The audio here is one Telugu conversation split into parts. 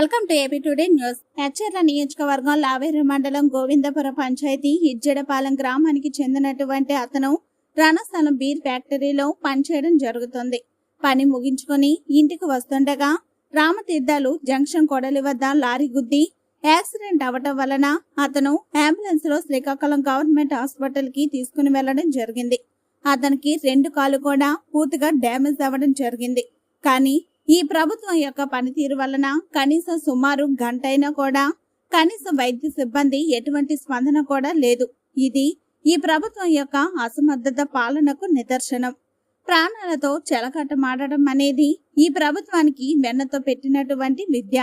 Welcome to AP today news. Etcherla నియోజకవర్గం లావేరు మండలం గోవిందపురం పంచాయతీ ఇజ్జడపాలెం గ్రామానికి చెందినటువంటి అతను రణస్థలం బీర్ ఫ్యాక్టరీలో పనిచేయడం జరుగుతుంది. పని ముగించుకొని ఇంటికి వస్తుండగా రామతీర్థాలు జంక్షన్ కొడలి వద్ద లారీ గుద్ది యాక్సిడెంట్ అవటం వలన అతను అంబులెన్స్లో శ్రీకాకుళం గవర్నమెంట్ హాస్పిటల్కి తీసుకుని వెళ్ళడం జరిగింది. అతనికి రెండు కాలు కూడా పూర్తిగా డ్యామేజ్ అవ్వడం జరిగింది. కానీ ఈ ప్రభుత్వం యొక్క పనితీరు వలన కనీసం సుమారు గంటైనా కూడా కనీస వైద్య సిబ్బంది ఎటువంటి స్పందన కూడా లేదు. ఇది ఈ ప్రభుత్వం యొక్క అసమర్థత పాలనకు నిదర్శనం. ప్రాణాలతో చెలకట్టమాడడం అనేది ఈ ప్రభుత్వానికి వెన్నతో పెట్టినటువంటి విద్య.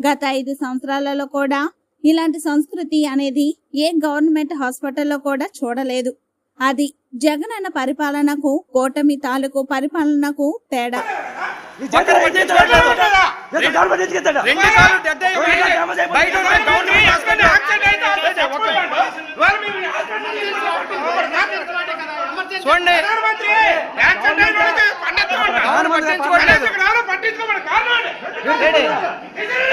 గత ఐదు సంవత్సరాలలో కూడా ఇలాంటి సంస్కృతి అనేది ఏ గవర్నమెంట్ హాస్పిటల్లో కూడా చూడలేదు. అది జగనన్న పరిపాలనకు కూటమి తాలూకు పరిపాలనకు తేడా. చూడండి?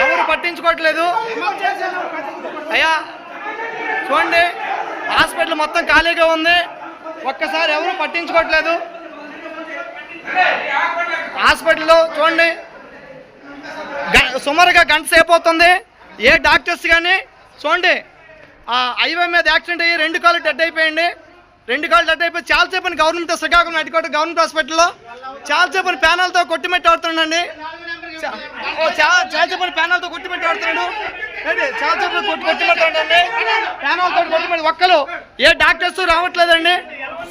ఎవరు పట్టించుకోవట్లేదు? అయ్యా చూడండి. హాస్పిటల్ మొత్తం ఖాళీగా ఉంది. ఒక్కసారి ఎవరు పట్టించుకోవట్లేదు? హాస్పిటల్లో చూడండి. గ- సుమారుగా గంట సేపు అవుతుంది. ఏ డాక్టర్స్ కానీ చూడండి. హైవే మీద యాక్సిడెంట్ అయ్యి రెండు కాళ్ళు డెడ్ అయిపోయింది. రెండు కాళ్ళు డెడ్ అయిపోయి చాలా సేపు గవర్నమెంట్ శ్రీకాకుళం అటుకోట గవర్నమెంట్ హాస్పిటల్లో చాలా సేపు ప్యానల్తో కొట్టిమెట్టి ఆడుతుండండి చా- ఓ చాలా సేపు ప్యానల్తో కొట్టిమెట్టి ఆడుతున్నాడు. ఏంటి? చాలా సేపు కొట్టి కొట్టిమెట్టాడండి ప్యానల్తో కొట్టిమెట్టి ఒక్కరు ఏ డాక్టర్స్ రావట్లేదండి.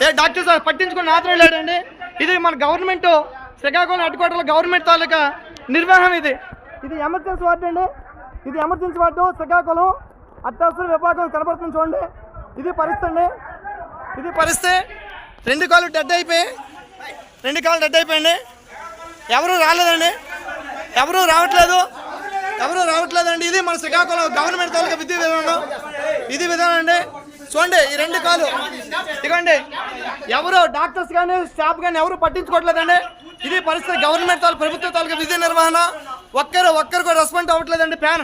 ఏ డాక్టర్స్ పట్టించుకుని ఆత్రం లేడండి. ఇది మన గవర్నమెంట్ శ్రీకాకుళం అడ్డుకోటలో గవర్నమెంట్ తాలూకా నిర్వహణ ఇది. ఇది ఎమర్జెన్సీ వార్డు అండి. ఇది ఎమర్జెన్సీ వార్డు శ్రీకాకుళం. అత్యవసర విభాగం కనబడుతుంది చూడండి. ఇది పరిస్థితి అండి. ఇది పరిస్థితి. రెండు కాళ్ళు డెడ్ అయిపోయి రెండు కాళ్ళు డెడ్ అయిపోయింది ఎవరు రాలేదండి. ఎవరు రావట్లేదు. ఎవరు రావట్లేదండి. ఇది మన శ్రీకాకుళం గవర్నమెంట్ తాలూకా విద్యా విధానం. ఇది విధానం అండి. చూడండి ఈ రెండు కాలు ఇదిగోండి. ఎవరు డాక్టర్స్ కానీ స్టాఫ్ కానీ ఎవరు పట్టించుకోవట్లేదండి. ఇది పరిస్థితి గవర్నమెంట్ తాలూ ప్రభుత్వ తాలూకా విధి నిర్వహణ. ఒక్కరు ఒక్కరు కూడా రెస్పాండ్ అవ్వట్లేదండి ప్యాన్